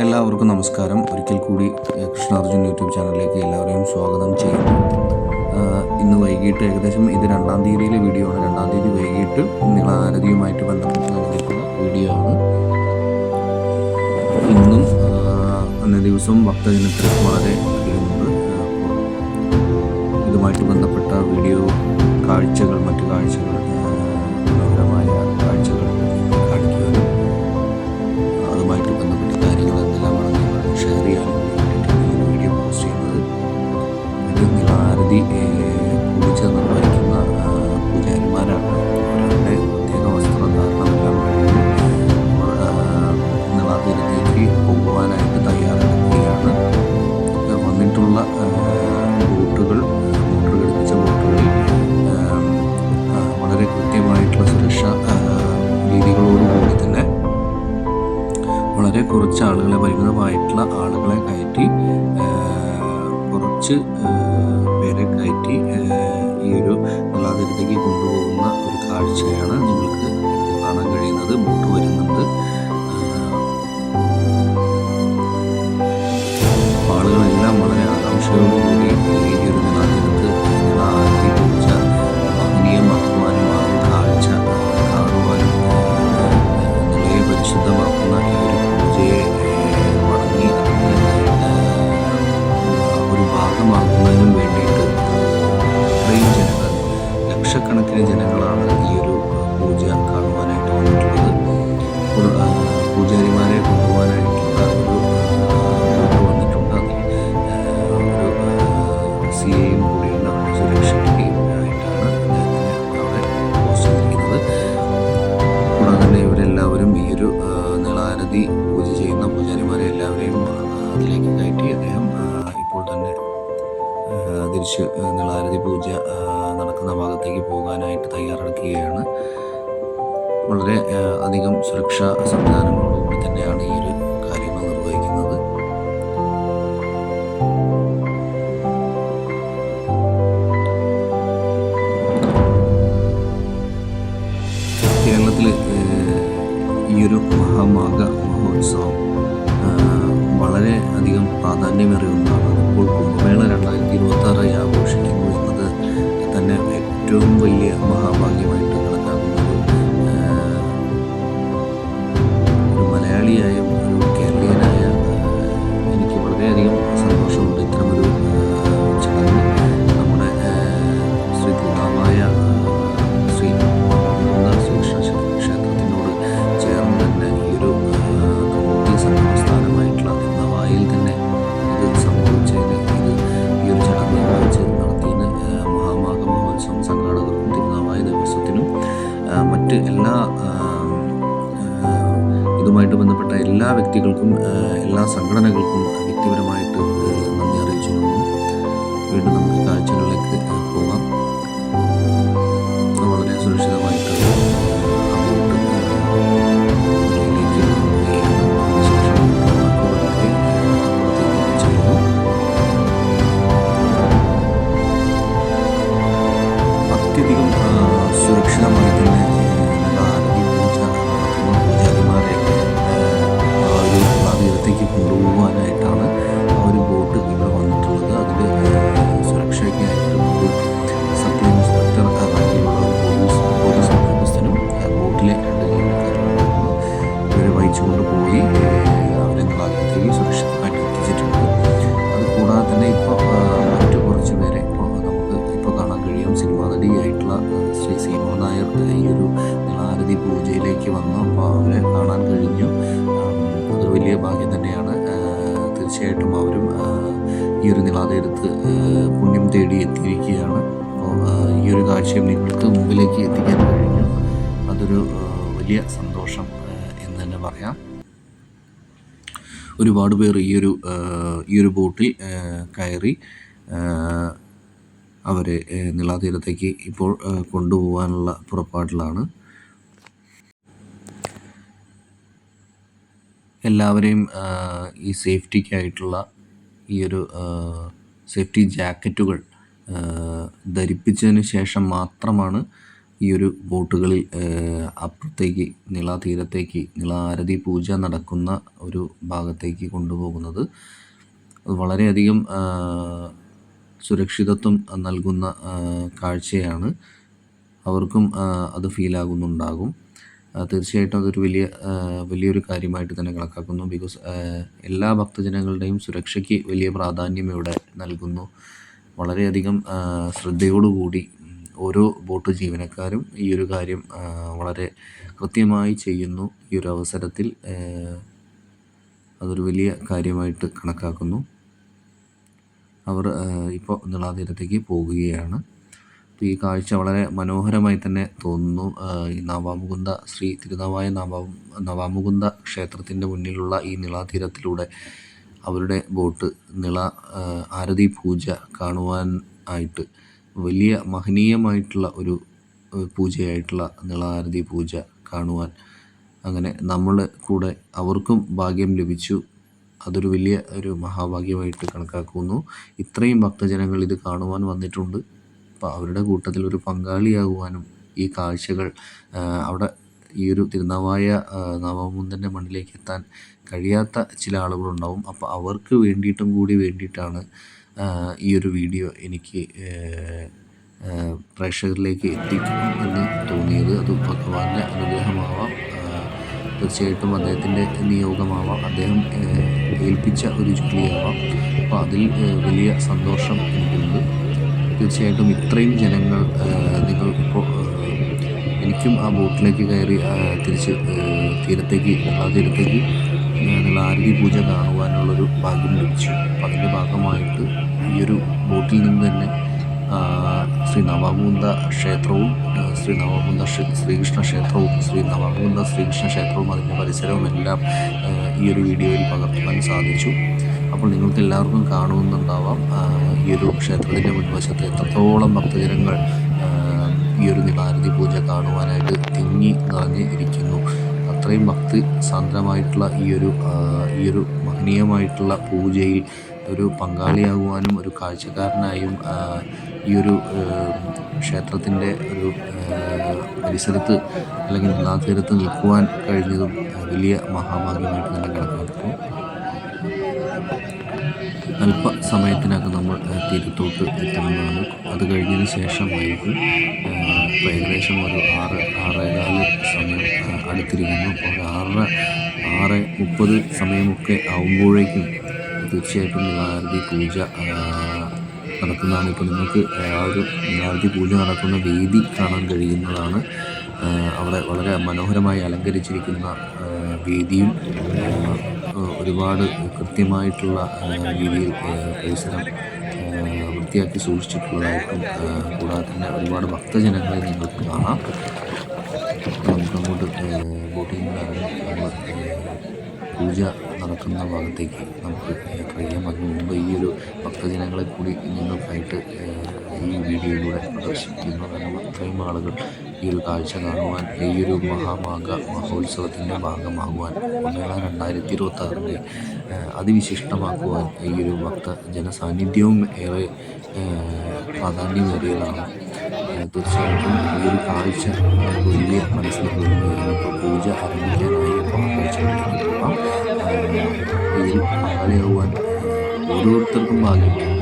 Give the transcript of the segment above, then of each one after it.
എല്ലാവർക്കും നമസ്കാരം. ഒരിക്കൽ കൂടി കൃഷ്ണാർജുൻ യൂട്യൂബ് ചാനലിലേക്ക് എല്ലാവരെയും സ്വാഗതം ചെയ്യുന്നു. ഇന്ന് വൈകിട്ട് ഏകദേശം ഇത് രണ്ടാം തീയതിയിലെ വീഡിയോ ആണ്. രണ്ടാം തീയതി വൈകിട്ട് നിങ്ങൾ ആരതിയുമായിട്ട് ബന്ധപ്പെട്ട് വീഡിയോ ആണ്. ഇന്നും അന്നേ ദിവസം ഭക്തജനത്തിൽ വളരെ അധികമുണ്ട്. ഇതുമായിട്ട് ബന്ധപ്പെട്ട വീഡിയോ കാഴ്ചകൾ മറ്റു കാഴ്ചകൾ the eh, Yeah. നരിമാരെ കൊണ്ടുപോകാനായിട്ടുള്ള ഒരു ഇത് ഒരു സി എയും ഒരു സുരക്ഷയ്ക്കുകയും ആയിട്ടാണ് അവിടെ പോസ്റ്റ് കൂടാതെ ഇവരെല്ലാവരും ഈ ഒരു നീളാരതി പൂജ ചെയ്യുന്ന പൂജാരിമാരെ എല്ലാവരെയും അതിലേക്ക് കയറ്റി അദ്ദേഹം ഇപ്പോൾ തന്നെ തിരിച്ച് നീളാരതി പൂജ നടക്കുന്ന ഭാഗത്തേക്ക് പോകാനായിട്ട് തയ്യാറെടുക്കുകയാണ്. വളരെ അധികം സുരക്ഷാ സംവിധാനങ്ങൾ വ്യക്തികൾക്കും എല്ലാ സംഘടനകൾക്കും ഈ ഒരു നിലാതീരത്ത് പുണ്യം തേടി എത്തിയിരിക്കുകയാണ്. ഈ ഒരു കാഴ്ചയും നിങ്ങൾക്ക് മുമ്പിലേക്ക് എത്തിക്കാൻ കഴിഞ്ഞു. അതൊരു വലിയ സന്തോഷം എന്ന് തന്നെ പറയാം. ഒരുപാട് പേർ ഈ ഒരു ഈ ഒരു ബോട്ടിൽ കയറി അവരെ നിളാതീരത്തേക്ക് ഇപ്പോൾ കൊണ്ടുപോകാനുള്ള പുറപ്പാടിലാണ്. എല്ലാവരെയും ഈ സേഫ്റ്റിക്കായിട്ടുള്ള ഈ ഒരു സേഫ്റ്റി ജാക്കറ്റുകൾ ധരിപ്പിച്ചതിന് ശേഷം മാത്രമാണ് ഈ ഒരു ബോട്ടുകളിൽ അപ്പുറത്തേക്ക് നിള തീരത്തേക്ക് നിള ആരതി പൂജ നടക്കുന്ന ഒരു ഭാഗത്തേക്ക് കൊണ്ടുപോകുന്നത്. വളരെയധികം സുരക്ഷിതത്വം നൽകുന്ന കാഴ്ചയാണ്. അവർക്കും അത് ഫീലാകുന്നുണ്ടാകും. തീർച്ചയായിട്ടും അതൊരു വലിയ വലിയൊരു കാര്യമായിട്ട് തന്നെ കണക്കാക്കുന്നു. ബിക്കോസ് എല്ലാ ഭക്തജനങ്ങളുടെയും സുരക്ഷയ്ക്ക് വലിയ പ്രാധാന്യം ഇവിടെ നൽകുന്നു. വളരെയധികം ശ്രദ്ധയോടുകൂടി ഓരോ ബോട്ട് ജീവനക്കാരും ഈ ഒരു കാര്യം വളരെ കൃത്യമായി ചെയ്യുന്നു. ഈ ഒരു അവസരത്തിൽ അതൊരു വലിയ കാര്യമായിട്ട് കണക്കാക്കുന്നു. അവർ ഇപ്പോൾ നിളാതീരത്തേക്ക് പോകുകയാണ്. ഈ കാഴ്ച വളരെ മനോഹരമായി തന്നെ തോന്നുന്നു. ഈ നവാമുകുന്ദ ശ്രീ തിരുനാവായ നവാ നവാമുകുന്ദ ക്ഷേത്രത്തിന്റെ മുന്നിലുള്ള ഈ നിളാതീരത്തിലൂടെ അവരുടെ ബോട്ട് നിള ആരതി പൂജ കാണുവാൻ ആയിട്ട് വലിയ മഹനീയമായിട്ടുള്ള ഒരു പൂജയായിട്ടുള്ള നിള ആരതി പൂജ കാണുവാൻ അങ്ങനെ നമ്മൾ കൂടെ അവർക്കും ഭാഗ്യം ലഭിച്ചു. അതൊരു വലിയ ഒരു മഹാഭാഗ്യമായിട്ട് കണക്കാക്കുന്നു. ഇത്രയും ഭക്തജനങ്ങൾ ഇത് കാണുവാൻ വന്നിട്ടുണ്ട്. അപ്പോൾ അവരുടെ കൂട്ടത്തിൽ ഒരു പങ്കാളിയാകുവാനും ഈ കാഴ്ചകൾ അവിടെ ഈ ഒരു തിരുനാവായ നവമുന്തന്റെ മണ്ണിലേക്ക് എത്താൻ കഴിയാത്ത ചില ആളുകളുണ്ടാവും. അപ്പോൾ അവർക്ക് വേണ്ടിയിട്ടും കൂടി വേണ്ടിയിട്ടാണ് ഈ ഒരു വീഡിയോ എനിക്ക് പ്രേക്ഷകരിലേക്ക് എത്തിക്കണം എന്ന് തോന്നിയത്. അത് ഭഗവാന്റെ അനുഗ്രഹമാവാം. തീർച്ചയായിട്ടും അദ്ദേഹത്തിന്റെ നിയോഗമാവാം. അദ്ദേഹം ഏൽപ്പിച്ച ഒരു ജോലിയാവാം. അപ്പോൾ അതിൽ വലിയ സന്തോഷം എനിക്കുണ്ട്. തീർച്ചയായിട്ടും ഇത്രയും ജനങ്ങൾ നിങ്ങൾ ഇപ്പോൾ എനിക്കും ആ ബോട്ടിലേക്ക് കയറി തിരിച്ച് തീരത്തേക്ക് ആ തീരത്തേക്ക് നിങ്ങൾ ആരതി പൂജ കാണുവാനുള്ളൊരു ഭാഗ്യം ലഭിച്ചു. അപ്പം അതിന്റെ ഭാഗമായിട്ട് ഈ ഒരു ബോട്ടിൽ നിന്ന് തന്നെ ശ്രീ നവാമുന്ദ ക്ഷേത്രവും ശ്രീ നവാമുന്ദ ശ്രീ ശ്രീകൃഷ്ണ ക്ഷേത്രവും ശ്രീ നവാമുന്ദ ശ്രീകൃഷ്ണ ക്ഷേത്രവും അതിന്റെ പരിസരവും എല്ലാം ഈ ഒരു വീഡിയോയിൽ പകർത്തുവാൻ സാധിച്ചു. അപ്പോൾ നിങ്ങൾക്ക് എല്ലാവർക്കും കാണുമെന്നുണ്ടാവാം ഈ ഒരു ക്ഷേത്രത്തിന്റെ മുൻവശത്ത് എത്രത്തോളം ഭക്തജനങ്ങൾ ഈ ഒരു നിലാരതി പൂജ കാണുവാനായിട്ട് തിങ്ങി നിറഞ്ഞ് ഇരിക്കുന്നു അത്രയും ഭക്തി സാന്ദ്രമായിട്ടുള്ള ഈ ഒരു ഈ ഒരു മഹനീയമായിട്ടുള്ള പൂജയിൽ ഒരു പങ്കാളിയാകുവാനും ഒരു കാഴ്ചക്കാരനായും ഈ ഒരു ക്ഷേത്രത്തിന്റെ ഒരു പരിസരത്ത് അല്ലെങ്കിൽ നിലാതീരത്ത് നിൽക്കുവാൻ കഴിഞ്ഞതും വലിയ മഹാഭാഗ്യമായിട്ട് തന്നെ കണക്കാക്കുന്നു അല്പസമയത്തിനകം നമ്മൾ തീരത്തോട്ട് എത്തുന്നതാണ്. അത് കഴിഞ്ഞതിന് ശേഷമായിരിക്കും ഏകദേശം ഒരു ആറ് ആറേകാൽ സമയം അടുത്തിരിക്കുന്നു. അപ്പോൾ ഒരു ആറര ആറ് മുപ്പത് സമയമൊക്കെ ആവുമ്പോഴേക്കും തീർച്ചയായിട്ടും നാരതി പൂജ നടക്കുന്നതാണ്. ഇപ്പോൾ നിങ്ങൾക്ക് ആ ഒരു നാരതി പൂജ നടക്കുന്ന വേദി കാണാൻ കഴിയുന്നതാണ്. അവിടെ വളരെ മനോഹരമായി അലങ്കരിച്ചിരിക്കുന്ന വേദിയും ഒരുപാട് കൃത്യമായിട്ടുള്ള രീതിയിൽ പരിസരം വൃത്തിയാക്കി സൂക്ഷിച്ചിട്ടുള്ളതായിട്ടും കൂടാതെ തന്നെ ഒരുപാട് ഭക്തജനങ്ങളെ നിങ്ങൾക്ക് കാണാം. നമുക്ക് അങ്ങോട്ട് ബോട്ടിൽ പൂജ നടക്കുന്ന ഭാഗത്തേക്ക് നമുക്ക് കഴിയാം. അതിന് മുമ്പ് ഈ ഒരു ഭക്തജനങ്ങളെ കൂടി നിങ്ങൾക്കായിട്ട് ഈ വീഡിയോയിലൂടെ പ്രദർശിപ്പിക്കുന്നു. അത്രയും ആളുകൾ ഈ ഒരു കാഴ്ച കാണുവാൻ ഈ ഒരു മഹാമാഘ മഹോത്സവത്തിൻ്റെ ഭാഗമാകുവാൻ ഒന്നേഴ രണ്ടായിരത്തി ഇരുപത്തി ആറിൻ്റെ അതിവിശിഷ്ടമാക്കുവാൻ ഈ ഒരു ഭക്ത ജനസാന്നിധ്യവും ഏറെ പ്രാധാന്യമേറിയതാണ് തീർച്ചയായിട്ടും ഈ ഒരു കാഴ്ച വലിയ മനസ്സിൽ ഇപ്പോൾ പൂജ ആരംഭിക്കാനായി ഇപ്പോൾ കാഴ്ചകളിലേക്ക് പോകാം ഇതിൽ പങ്കാളിയാകുവാൻ ഓരോരുത്തർക്കും ഭാഗ്യമുണ്ട്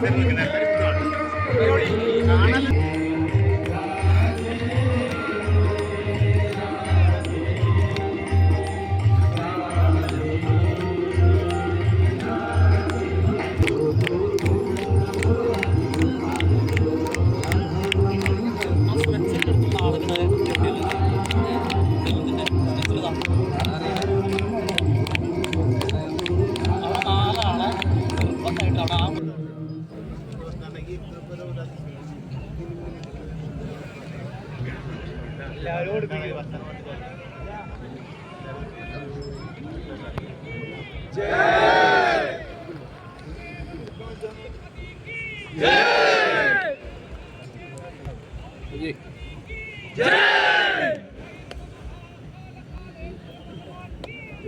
பெருமைக்கு நான் பெருமை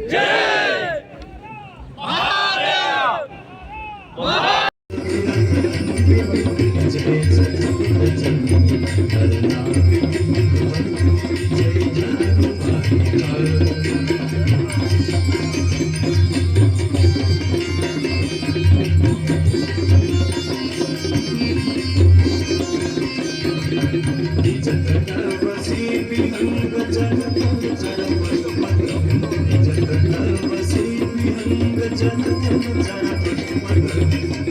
Yeah. はい。